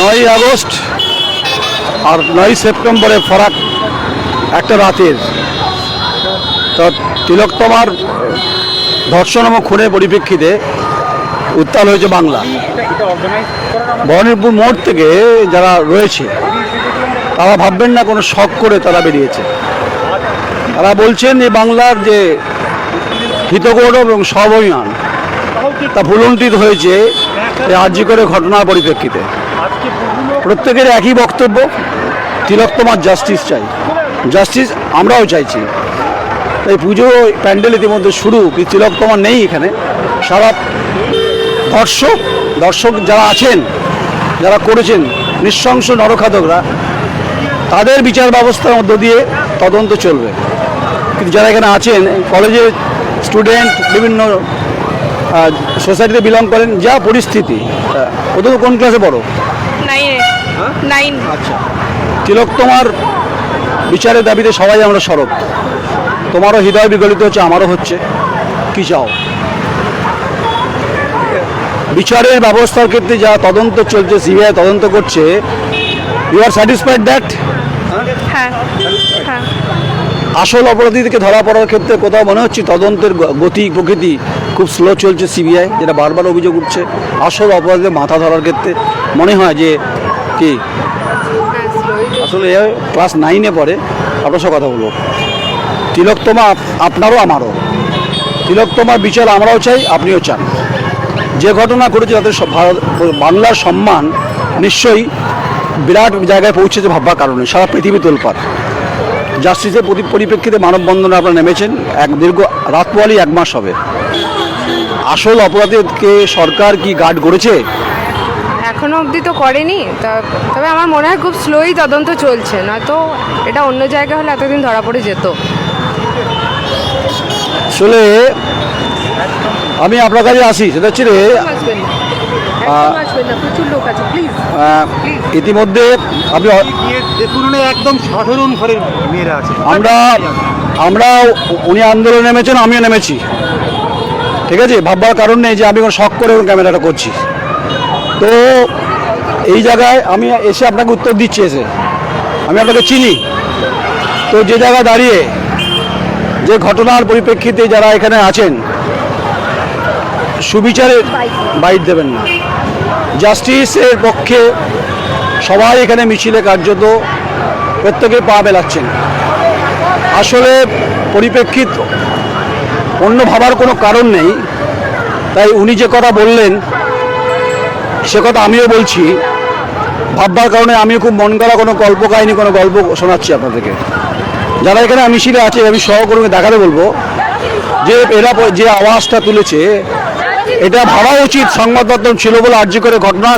নয় আগস্ট আর নয় সেপ্টেম্বরে ফরাক একটা রাতের। তো তিলকতমার ধর্ষণ এবং খুনের পরিপ্রেক্ষিতে উত্তাল হয়েছে বাংলা। ভবানীপুর মোড় থেকে যারা রয়েছে, তারা ভাববেন না কোনো শখ করে তারা বেরিয়েছে। তারা বলছেন এই বাংলার যে হিতগৌরব এবং স্বাভিমান তা ভুলুণ্ঠিত হয়েছে করে ঘটনার পরিপ্রেক্ষিতে। প্রত্যেকের একই বক্তব্য তিলকতমার জাস্টিস চাই। জাস্টিস আমরাও চাইছি। এই পুজো প্যান্ডেল ইতিমধ্যে শুরু কি তিলকতমার নেই এখানে। সারা দর্শক দর্শক যারা আছেন, যারা করেছেন, নৃশংস নরখাদকরা তাদের বিচার ব্যবস্থার মধ্য দিয়ে তদন্ত চলবে। কিন্তু যারা এখানে আছেন, কলেজের স্টুডেন্ট বিভিন্ন সোসাইটিতে বিলং করেন, যা পরিস্থিতি ওদের কোন ক্লাসে নাইনে নাইন। আচ্ছা। তিলক তোমার বিচারের দাবিতে সবাই আমরা সরব। তোমারও হৃদয় বিগলিত হচ্ছে আমারও হচ্ছে। কি চাও? বিচারের ব্যবস্থার ক্ষেত্রে যা তদন্ত চলছে সিবিআই তদন্ত করছে ইউ আর স্যাটিসফাইড দ্যাট আসল অপরাধীদেরকে ধরা পড়ার ক্ষেত্রে কোথাও মনে হচ্ছে তদন্তের গতি প্রকৃতি খুব স্লো চলছে সিবিআই যেটা বারবার অভিযোগ উঠছে। আসল অপরাধীদের মাথা ধরার ক্ষেত্রে মনে হয় যে কি? আসলে ক্লাস নাইনে পড়ে, আপনার সাথে কথা বলব। তিলোত্তমা আপ- আপনারও আমারও। তিলোত্তমার বিচার আমরাও চাই, আপনিও চান। যে ঘটনা ঘটেছে তাদের বাংলার সম্মান নিশ্চয়ই বিরাট জায়গায় পৌঁছেছে ভাববার কারণে, সারা পৃথিবী তোলপাড়। জাস্টিসের পরিপ্রেক্ষিতে মানববন্ধনে আপনারা নেমেছেন, এক দীর্ঘ রাত পোয়ালি এক মাস হবে। আসল অপরাধীকে সরকার কি গার্ড করেছে এখনও অবধি তো করেনি। তা- তবে আমার মনে হয় খুব স্লোই তদন্ত চলছে। নয়তো এটা অন্য জায়গায় হলে এতদিন ধরা পড়ে যেত। আসলে আমি আপনার কাছে আসি সেটা হচ্ছে রে, না। না। ইতিমধ্যে আপনি একদম সাধারণ ঘরের মেয়েরা আছে। আমরা আমরা উনি আন্দোলনে নেমেছেন আমিও নেমেছি। ঠিক আছে? ভাববার কারণ নেই যে আমি কোনো শখ করে ক্যামেরাটা করছি। তো এই জায়গায় আমি এসে আপনাকে উত্তর দিচ্ছি এসে। আমি আপনাকে চিনি। তো যে জায়গায় দাঁড়িয়ে যে ঘটনার পরিপ্রেক্ষিতে যারা এখানে আছেন সুবিচারের বাইট দেবেন না। জাস্টিসের পক্ষে সবাই এখানে মিছিলে কার্যত প্রত্যেকে পা মেলাচ্ছেন। আসলে পরিপ্রেক্ষিত অন্য ভাবার কোনো কারণ নেই। তাই উনি যে কথা বললেন সে কথা আমিও বলছি। ভাববার কারণে আমিও খুব মন করা কোনো গল্প কাহিনী কোনো গল্প শোনাচ্ছি আপনাদেরকে। যারা এখানে আমি মিছিলে আছে, আমি সহকর্মী দেখাতে বলব। যে এরা যে আওয়াজটা তুলেছে, এটা ভাবা উচিত সংবাদ মাধ্যম ছিল বলে আর্য করে ঘটনা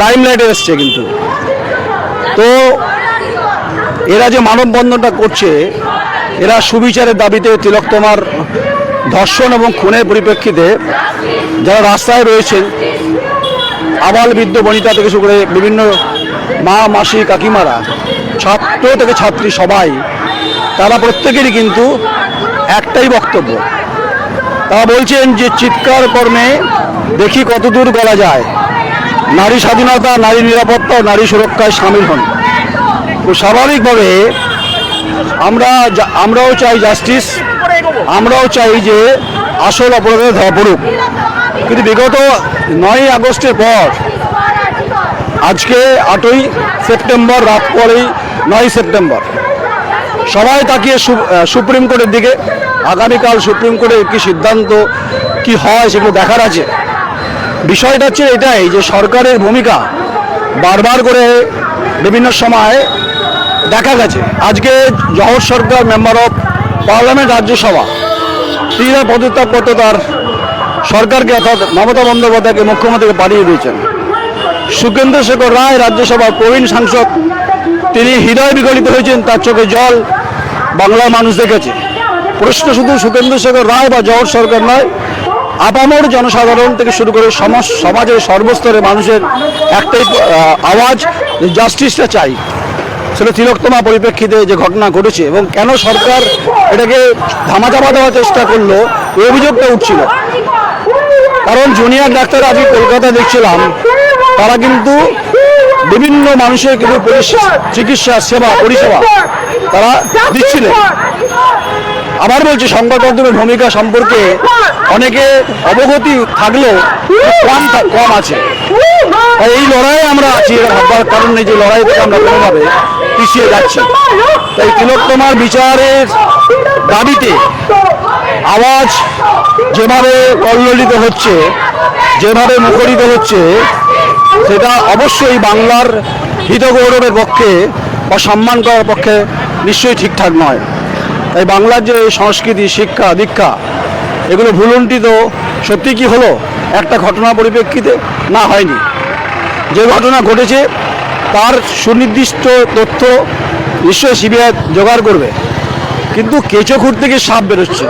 লাইমলাইটে এসছে কিন্তু। তো এরা যে মানববন্ধনটা করছে, এরা সুবিচারের দাবিতে তিলকতমার ধর্ষণ এবং খুনের পরিপ্রেক্ষিতে যারা রাস্তায় রয়েছেন আবাল বৃদ্ধ বনিতা থেকে শুরু করে বিভিন্ন মা, মাসি, কাকিমারা, ছাত্র থেকে ছাত্রী সবাই, তারা প্রত্যেকেরই কিন্তু একটাই বক্তব্য। তারা বলছেন যে চিৎকার কর্মে দেখি কতদূর গলা যায়। নারী স্বাধীনতা, নারী নিরাপত্তা, নারী সুরক্ষায় সামিল হন। তো স্বাভাবিকভাবে আমরা আমরাও চাই জাস্টিস, আমরাও চাই যে আসল অপরাধে ধরা পড়ুক। কিন্তু বিগত নয় আগস্টের পর, আজকে আটই সেপ্টেম্বর, রাত পরেই নয় সেপ্টেম্বর। সবাই তাকিয়ে সুপ্রিম কোর্টের দিকে, আগামীকাল সুপ্রিম কোর্টের কি সিদ্ধান্ত, কি হয় সেগুলো দেখার আছে। বিষয়টা হচ্ছে এটাই যে সরকারের ভূমিকা বারবার করে বিভিন্ন সময় দেখা গেছে। আজকে Jawhar Sircar member of parliament Rajya Sabha তিনি পদত্যাগ করতে তার সরকারকে অর্থাৎ মমতা বন্দ্যোপাধ্যায়কে মুখ্যমন্ত্রীকে পাঠিয়ে দিয়েছেন। সুকেন্দ্র শেখর রায় রাজ্যসভার প্রবীণ সাংসদ, তিনি হৃদয় বিগলিত হয়েছেন, তার চোখে জল, বাংলার মানুষ দেখেছে। প্রশ্ন শুধু সুকেন্দ্র শেখর রায় বা জহর সরকার নয়, আপামর জনসাধারণ থেকে শুরু করে সমাজ সমাজের সর্বস্তরে মানুষের একটাই আওয়াজ জাস্টিসটা চাই। সেটা তিলোত্তমা পরিপ্রেক্ষিতে যে ঘটনা ঘটেছে এবং কেন সরকার এটাকে ধামাচাপা দেওয়ার চেষ্টা করল, এই অভিযোগটা উঠছিল। কারণ জুনিয়র ডাক্তার আজকে কলকাতা দেখছিলাম, তারা কিন্তু বিভিন্ন মানুষের কিন্তু চিকিৎসা সেবা, পরিষেবা তারা দিচ্ছিলেন। আবার বলছি, সংবাদ মাধ্যমের ভূমিকা সম্পর্কে অনেকে অবগতি থাকলেও কম কম আছে। এই লড়াই আমরা আছি ভাববার কারণ যে লড়াই থেকে আমরা কোনোভাবে পিছিয়ে যাচ্ছি। তাই তিলোত্তমার বিচারের দাবিতে আওয়াজ যেভাবে কল্লোলিত হচ্ছে, যেভাবে মুখরিত হচ্ছে, সেটা অবশ্যই বাংলার হিতগৌরবের পক্ষে বা সম্মান করার পক্ষে নিশ্চয়ই ঠিকঠাক নয়। তাই বাংলার যে সংস্কৃতি, শিক্ষা, দীক্ষা, এগুলো ভুলুণ্ঠিত সত্যি কি হলো? একটা ঘটনা পরিপ্রেক্ষিতে না হয়নি। যে ঘটনা ঘটেছে, তার সুনির্দিষ্ট তথ্য নিশ্চয়ই সিবিআই জোগাড় করবে। কিন্তু কেঁচো খুঁড় থেকে সাপ বেরোচ্ছে।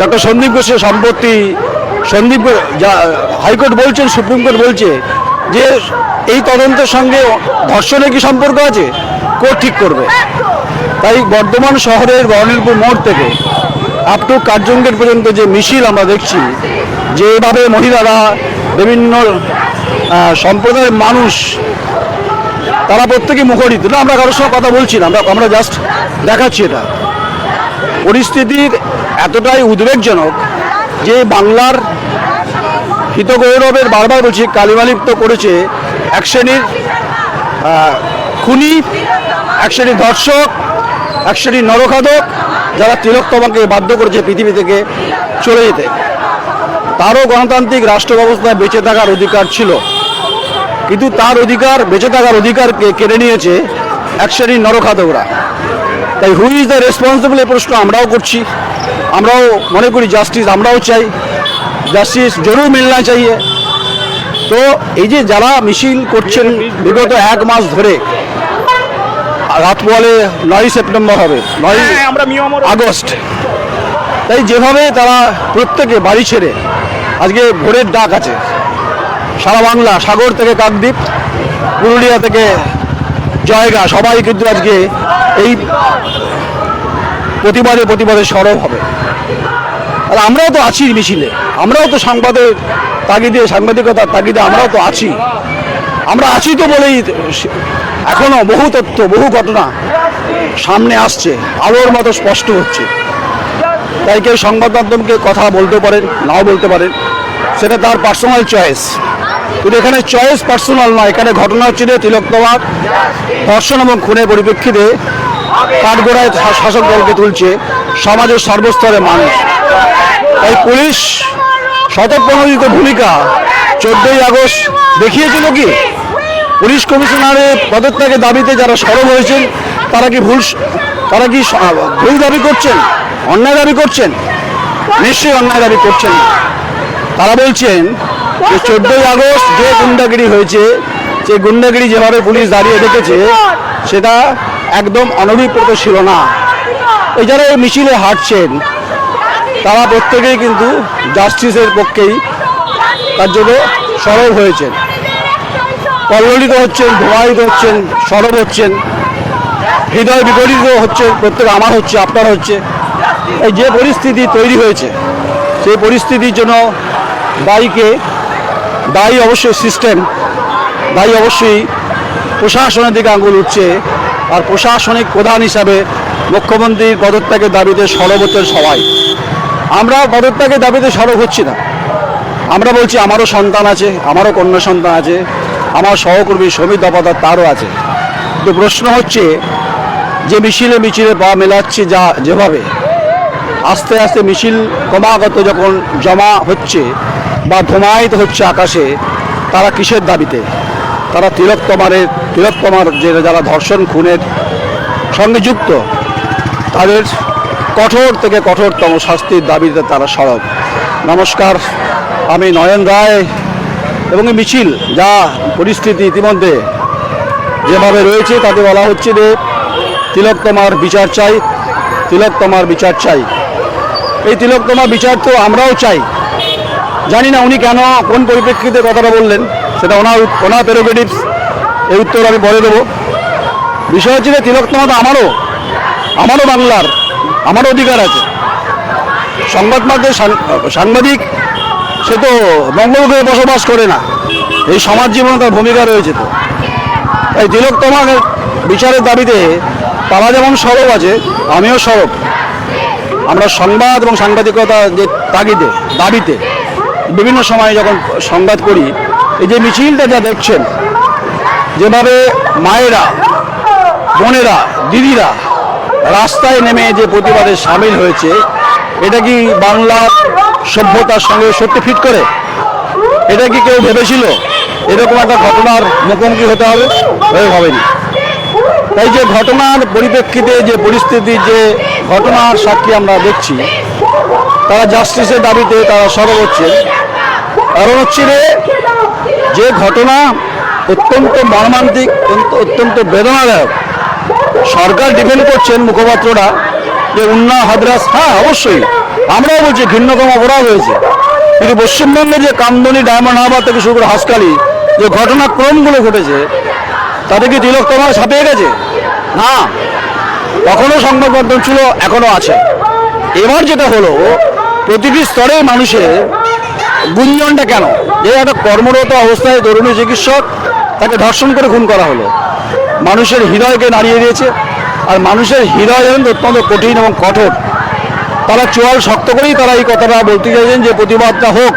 ডক্টর সন্দীপ ঘোষের সম্পত্তি, সন্দীপ যা, হাইকোর্ট বলছেন, সুপ্রিম কোর্ট বলছে যে এই তদন্তের সঙ্গে ধর্ষণের কি সম্পর্ক আছে? কোর্ট ঠিক করবে। তাই বর্ধমান শহরের বরণীলপুর মোড় থেকে আপ টু কার্জনগেট পর্যন্ত যে মিছিল আমরা দেখছি যেভাবে মহিলারা বিভিন্ন সম্প্রদায়ের মানুষ, তারা প্রত্যেকে মুখরিত। না, আমরা কারোর সঙ্গে কথা বলছি না, আমরা আমরা জাস্ট দেখাচ্ছি এটা। পরিস্থিতির এতটাই উদ্বেগজনক যে বাংলার হিতগৌরবের বারবার বলছি কালিমালিপ্ত করেছে এক শ্রেণির খুনি, এক শ্রেণির ধর্ষক, এক শ্রেণির নরখাদক যারা তিলোত্তমাকে বাধ্য করেছে পৃথিবী থেকে চলে যেতে। তারও গণতান্ত্রিক রাষ্ট্র ব্যবস্থায় বেঁচে থাকার অধিকার ছিল। কিন্তু তার অধিকার, বেঁচে থাকার অধিকারকে কেড়ে নিয়েছে এক শ্রেণির নরখাদকরা তাই হুই ইজ দ্য রেসপন্সিবল এই প্রশ্ন আমরাও করছি। আমরাও মনে করি জাস্টিস আমরাও চাই। জাস্টিস জরুর মিলনা চাইয়ে। তো এই যে যারা মিছিল করছেন বিগত এক মাস ধরে রাত বলে নয় সেপ্টেম্বর হবে নয় আগস্ট। তাই যেভাবে তারা প্রত্যেকে বাড়ি ছেড়ে আজকে ভোরের ডাক আছে সারা বাংলা সাগর থেকে কাকদ্বীপ পুরুলিয়া থেকে জয়গা সবাই কিন্তু আজকে এই প্রতিবাদে প্রতিবাদে সরব হবে। আর আমরাও তো আছি মিছিলে। আমরাও তো সংবাদের তাগিদে, সাংবাদিকতার তাগিদে আমরাও তো আছি। আমরা আছি তো বলেই এখনও বহু তথ্য, বহু ঘটনা সামনে আসছে, আলোর মতো স্পষ্ট হচ্ছে। তাই কেউ সংবাদ মাধ্যমকে কথা বলতে পারেন, নাও বলতে পারেন, সেটা তার পার্সোনাল চয়েস কিন্তু এখানে চয়েস পার্সোনাল নয়, এখানে ঘটনা হচ্ছে যে ধর্ষণ এবং খুনের পরিপ্রেক্ষিতে কাঠগোড়ায় শাসক দলকে তুলছে সমাজের সর্বস্তরের মানুষ। তাই পুলিশ শতপ্রণোদিত ভূমিকা চোদ্দই আগস্ট দেখিয়েছিল কি? পুলিশ কমিশনারের পদত্যাগের দাবিতে যারা সরব হয়েছেন, তারা কি ভুল তারা কি ভুল দাবি করছেন? অন্যায় দাবি করছেন? নিশ্চয়ই অন্যায় দাবি করছেন। তারা বলছেন যে চোদ্দই আগস্ট যে গুন্ডাগিরি হয়েছে, যে গুন্ডাগিরি যেভাবে পুলিশ দাঁড়িয়ে দেখেছে সেটা একদম অনভিপ্রেত ছিল না। এই যারা এই মিছিলে হাঁটছেন তারা প্রত্যেকেই কিন্তু জাস্টিসের পক্ষেই জন্য সরব হয়েছেন। কল্লোলিত হচ্ছেন ধোঁয়ায়িত হচ্ছেন, সরব হচ্ছেন, হৃদয় বিপরীত হচ্ছে, প্রত্যেক আমার হচ্ছে, আপনার হচ্ছে। এই যে পরিস্থিতি তৈরি হয়েছে, সেই পরিস্থিতির জন্য দায়ীকে, দায়ী অবশ্যই সিস্টেম দায়ী অবশ্যই প্রশাসনের দিকে আঙুল উঠছে আর প্রশাসনিক প্রধান হিসাবে মুখ্যমন্ত্রীর পদত্যাগের দাবিতে সরব হচ্ছেন সবাই। আমরা পদত্যাগের দাবিতে সড়ক হচ্ছি না। আমরা বলছি, আমারও সন্তান আছে, আমারও কন্যা সন্তান আছে, আমার সহকর্মী সমিত দপাদার তারও আছে। তো প্রশ্ন হচ্ছে, যে মিছিলে মিছিলে পা মেলাচ্ছে যা যেভাবে, আস্তে আস্তে মিছিল ক্রমাগত যখন জমা হচ্ছে বা ধোমায়িত হচ্ছে আকাশে, তারা কিসের দাবিতে? তারা তিলোত্তমারের তিলোত্তমার যে যারা ধর্ষণ, খুনের সঙ্গে যুক্ত, তাদের কঠোর থেকে কঠোরতম শাস্তির দাবিতে তারা সরব। নমস্কার, আমি নয়ন রায় এবং মিছিল যা পরিস্থিতি ইতিমধ্যে যেভাবে রয়েছে তাতে বলা হচ্ছে যে তিলোত্তমার বিচার চাই তিলোত্তমার বিচার চাই। এই তিলোত্তমার বিচার তো আমরাও চাই। জানি না উনি কেন, কোন পরিপ্রেক্ষিতে কথাটা বললেন, সেটা ওনার ওনার প্রেরোগেটিভস এই উত্তর আমি পরে দেবো। বিষয় হচ্ছে যে তিলোত্তমা তো আমারও আমারও বাংলার আমারও অধিকার আছে। সংবাদ মাধ্যমে সাংবাদিক, সে তো বঙ্গলোকে বসবাস করে না। এই সমাজ জীবনে তার ভূমিকা রয়েছে তো। তাই তিলোত্তমার বিচারের দাবিতে তারা যেমন সরব আছে, আমিও সরব। আমরা সংবাদ এবং সাংবাদিকতা যে তাগিদে, দাবিতে বিভিন্ন সময়ে যখন সংবাদ করি, এই যে মিছিলটা যা দেখছেন, যেভাবে মায়েরা, বোনেরা, দিদিরা রাস্তায় নেমে যে প্রতিবাদে সামিল হয়েছে, এটা কি বাংলার সভ্যতার সঙ্গে সত্যি ফিট করে? এটা কি কেউ ভেবেছিল? এরকম একটা ঘটনার মুখোমুখি হতে হবে? হয়ে হবেনি তাই যে ঘটনার পরিপ্রেক্ষিতে যে পরিস্থিতির যে ঘটনার সাক্ষী আমরা দেখছি, তারা জাস্টিসের দাবিতে তারা সরব হচ্ছে কারণ হচ্ছে যে ঘটনা অত্যন্ত মর্মান্তিক, অত্যন্ত বেদনাদায়ক সরকার ডিপেন্ড করছেন মুখপাত্ররা যে উন্না হাদরাস হ্যাঁ অবশ্যই। আমরাও বলছি, ঘৃণ্যতম অপরাধ হয়েছে। কিন্তু পশ্চিমবঙ্গে যে কামদনি, ডায়মন্ড হারবার থেকে শুরু করে হাসকালি যে ঘটনাক্রমগুলো ঘটেছে, তাতে কি তিলক তোমার ছাপিয়ে গেছে? না। তখনও সংবাদ মাধ্যম ছিল এখনও আছে। এবার যেটা হলো, প্রতিটি স্তরে মানুষের গুঞ্জনটা কেন? যে একটা কর্মরত অবস্থায় তরুণী চিকিৎসক তাকে ধর্ষণ করে খুন করা হলো। মানুষের হৃদয়কে নাড়িয়ে দিয়েছে আর মানুষের হৃদয় জানেন অত্যন্ত কঠিন এবং কঠোর। তারা চোয়াল শক্ত করেই তারা এই কথাটা বলতে চাইছেন যে প্রতিবাদটা হোক,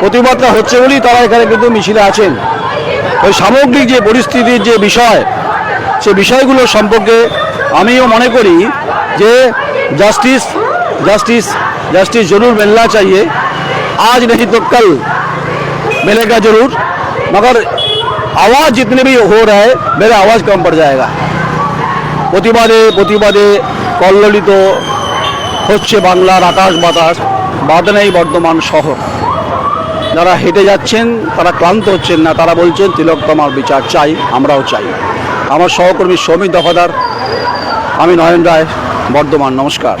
প্রতিবাদটা হচ্ছে বলেই তারা এখানে কিন্তু মিছিলে আছেন। ওই সামগ্রিক যে পরিস্থিতির যে বিষয়, সে বিষয়গুলো সম্পর্কে আমিও মনে করি যে জাস্টিস জাস্টিস জাস্টিস জরুর मिलना চাইয়ে আজ नहीं तो कल জরুর, মগর आवाज़ जितने भी हो रहा है मेरा आवाज़ कम पड़ जाएगा প্রতিবাদে প্রতিবাদে কল্লোলিত হচ্ছে বাংলার আকাশ বাতাস বাদ নেই বর্ধমান শহর যারা হেঁটে যাচ্ছেন তারা ক্লান্ত হচ্ছেন না তারা বলছেন তিলকতমার বিচার চাই আমরাও চাই আমার সহকর্মী সৌমিক দফাদার আমি নয়ন রায় বর্ধমান নমস্কার